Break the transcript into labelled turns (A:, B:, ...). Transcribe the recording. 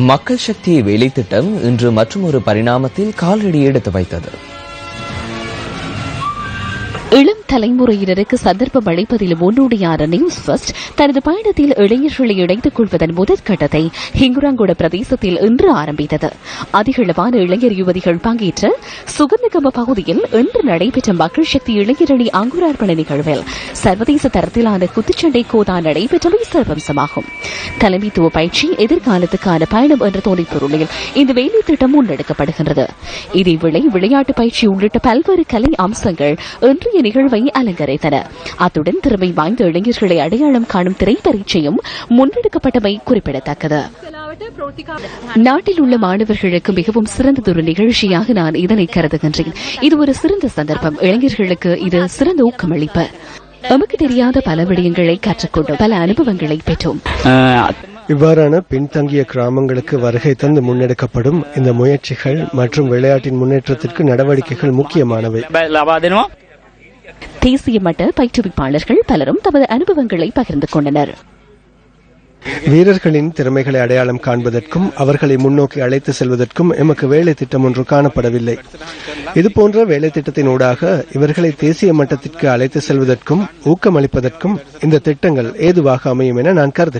A: மக்கள் சக்தி வேலை திட்டம் இன்று மற்றொரு பரிணாமத்தில் காலடி எடுத்து வைத்தது.
B: இளம் தலைமுறையினருக்கு சந்தர்ப்பம் அளிப்பதில் முன்னோடியான நியூஸ் ஃபர்ஸ்ட் தனது பயணத்தில் இளைஞர்களை இணைத்துக் கொள்வதன் முதற்கட்டத்தை ஹிங்குராங்குட பிரதேசத்தில் இன்று ஆரம்பித்தது. அதிகளவான இளைஞர் யுவதிகள் பங்கேற்ற சுகந்தகம பகுதியில் இன்று நடைபெற்ற மக்கள் சக்தி இளைஞரணி அங்குரார்ப்பண நிகழ்வில் சர்வதேச தரத்திலான குத்துச்சண்டை கோதா நடைபெற்றமை சிறப்பம்சமாகும் தலைமைத்துவ பயிற்சி எதிர்காலத்துக்கான பயணம் என்ற துணைப்பொருளில் இந்த வேலை திட்டம் முன்னெடுக்கப்படுகின்றது. இதேவேளை விளையாட்டு பயிற்சி உள்ளிட்ட பல்வேறு கலை அம்சங்கள் இன்றைய இன்றைய நிகழ்வை அலங்கரித்தன. அத்துடன் திறமை வாய்ந்த இளைஞர்களை அடையாளம் காணும் திரைப்பரீட்சையும் முன்னெடுக்கப்பட்டவை குறிப்பிடத்தக்கது. நாட்டில் உள்ள மாணவர்களுக்கு மிகவும் சிறந்ததொரு நிகழ்ச்சியாக நான் இதனை கருதுகின்றேன். இது ஒரு சிறந்த சந்தர்ப்பம். இளைஞர்களுக்கு இது சிறந்த ஊக்கமளிப்பு. நமக்கு தெரியாத பல விடயங்களை கற்றுக்கொண்டோம். பல அனுபவங்களை பெற்றோம்.
C: இவ்வாறான பின்தங்கிய கிராமங்களுக்கு வருகை தந்து முன்னெடுக்கப்படும் இந்த முயற்சிகள் மற்றும் விளையாட்டின் முன்னேற்றத்திற்கு நடவடிக்கைகள் முக்கியமானவை.
B: தேசிய மட்ட பயிற்றுவிப்பாளர்கள் பலரும் தமது அனுபவங்களை பகிர்ந்து கொண்டனர்.
C: வீரர்களின் திறமைகளை அடையாளம் காண்பதற்கும் அவர்களை முன்னோக்கி அழைத்து செல்வதற்கும் எமக்கு வேலை திட்டம் ஒன்று காணப்படவில்லை. இதுபோன்ற வேலை திட்டத்தின் ஊடாக இவர்களை தேசிய மட்டத்திற்கு அழைத்து செல்வதற்கும் ஊக்கமளிப்பதற்கும் இந்த திட்டங்கள் ஏதுவாக அமையும் என நான் கருதுகிறேன்.